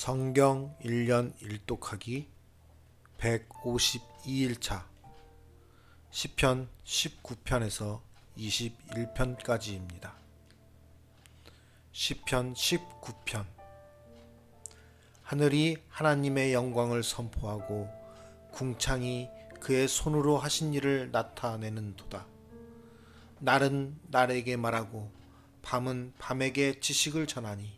성경 1년 1독하기 152일차 시편 19편에서 21편까지입니다. 시편 19편 하늘이 하나님의 영광을 선포하고 궁창이 그의 손으로 하신 일을 나타내는 도다. 날은 날에게 말하고 밤은 밤에게 지식을 전하니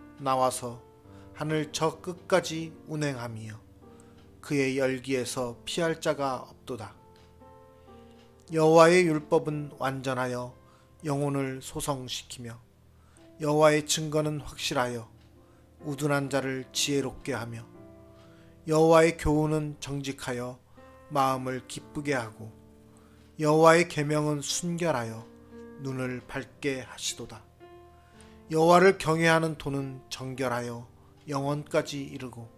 나와서 하늘 저 끝까지 운행하며 그의 열기에서 피할 자가 없도다. 여호와의 율법은 완전하여 영혼을 소성시키며 여호와의 증거는 확실하여 우둔한 자를 지혜롭게 하며 여호와의 교훈은 정직하여 마음을 기쁘게 하고 여호와의 계명은 순결하여 눈을 밝게 하시도다. 여호와를 경외하는 도는 정결하여 영원까지 이르고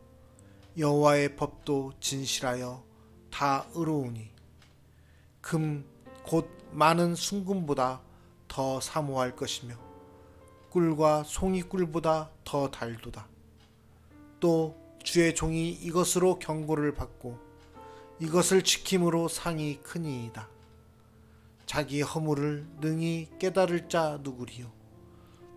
여호와의 법도 진실하여 다 의로우니 금 곧 많은 순금보다 더 사모할 것이며 꿀과 송이 꿀보다 더 달도다. 또 주의 종이 이것으로 경고를 받고 이것을 지킴으로 상이 크니이다. 자기 허물을 능히 깨달을 자 누구리요?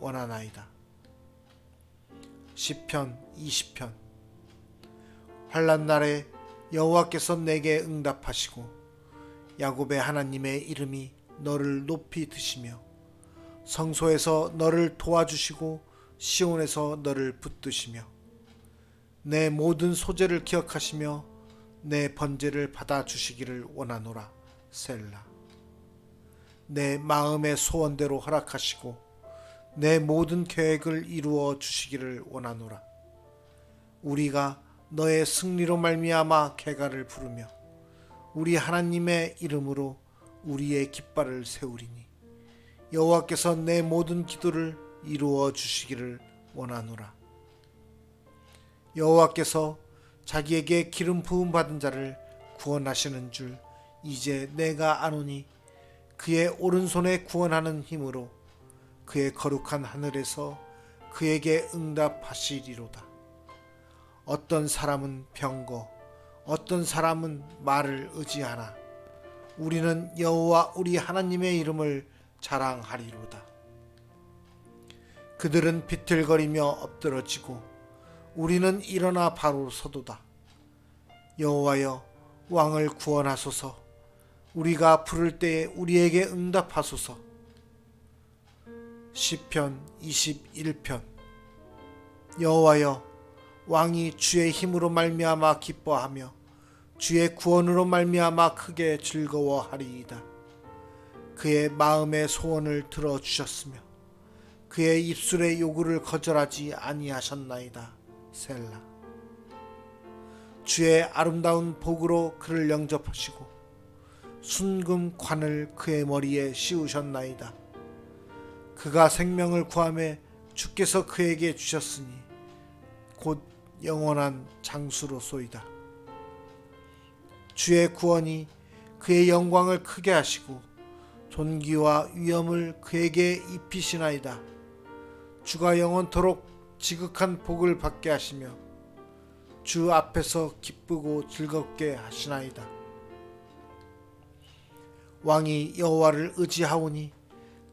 원하나이다. 시편 20편. 환란 날에 여호와께서 내게 응답하시고 야곱의 하나님의 이름이 너를 높이 드시며 성소에서 너를 도와주시고 시온에서 너를 붙드시며 내 모든 소재를 기억하시며 내 번제를 받아 주시기를 원하노라. 셀라. 내 마음의 소원대로 허락하시고 내 모든 계획을 이루어 주시기를 원하노라. 우리가 너의 승리로 말미암아 개가를 부르며 우리 하나님의 이름으로 우리의 깃발을 세우리니 여호와께서 내 모든 기도를 이루어 주시기를 원하노라. 여호와께서 자기에게 기름 부음 받은 자를 구원하시는 줄 이제 내가 아노니 그의 오른손에 구원하는 힘으로 그의 거룩한 하늘에서 그에게 응답하시리로다. 어떤 사람은 병거, 어떤 사람은 말을 의지하나 우리는 여호와 우리 하나님의 이름을 자랑하리로다. 그들은 비틀거리며 엎드러지고 우리는 일어나 바로 서도다. 여호와여 왕을 구원하소서. 우리가 부를 때에 우리에게 응답하소서. 시편 21편 여호와여 왕이 주의 힘으로 말미암아 기뻐하며 주의 구원으로 말미암아 크게 즐거워하리이다. 그의 마음의 소원을 들어 주셨으며 그의 입술의 요구를 거절하지 아니하셨나이다. 셀라. 주의 아름다운 복으로 그를 영접하시고 순금 관을 그의 머리에 씌우셨나이다. 그가 생명을 구함에 주께서 그에게 주셨으니 곧 영원한 장수로소이다. 주의 구원이 그의 영광을 크게 하시고 존귀와 위엄을 그에게 입히시나이다. 주가 영원토록 지극한 복을 받게 하시며 주 앞에서 기쁘고 즐겁게 하시나이다. 왕이 여호와를 의지하오니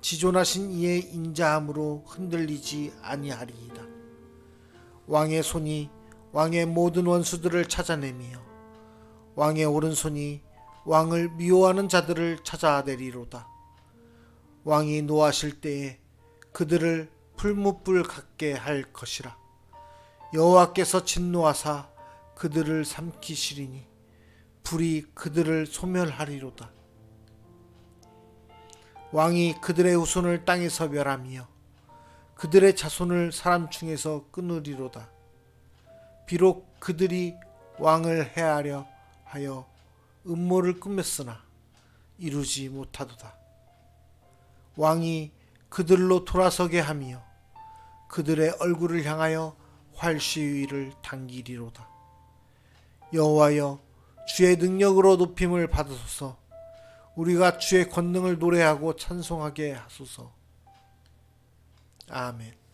지존하신 이의 인자함으로 흔들리지 아니하리이다. 왕의 손이 왕의 모든 원수들을 찾아내며 왕의 오른손이 왕을 미워하는 자들을 찾아내리로다. 왕이 노하실 때에 그들을 풀무불 같게 할 것이라. 여호와께서 진노하사 그들을 삼키시리니 불이 그들을 소멸하리로다. 왕이 그들의 후손을 땅에서 멸하며 그들의 자손을 사람 중에서 끊으리로다. 비록 그들이 왕을 해하려 하여 음모를 꾸몄으나 이루지 못하도다. 왕이 그들로 돌아서게 하며 그들의 얼굴을 향하여 활시위를 당기리로다. 여호와여 주의 능력으로 높임을 받으소서. 우리가 주의 권능을 노래하고 찬송하게 하소서. 아멘.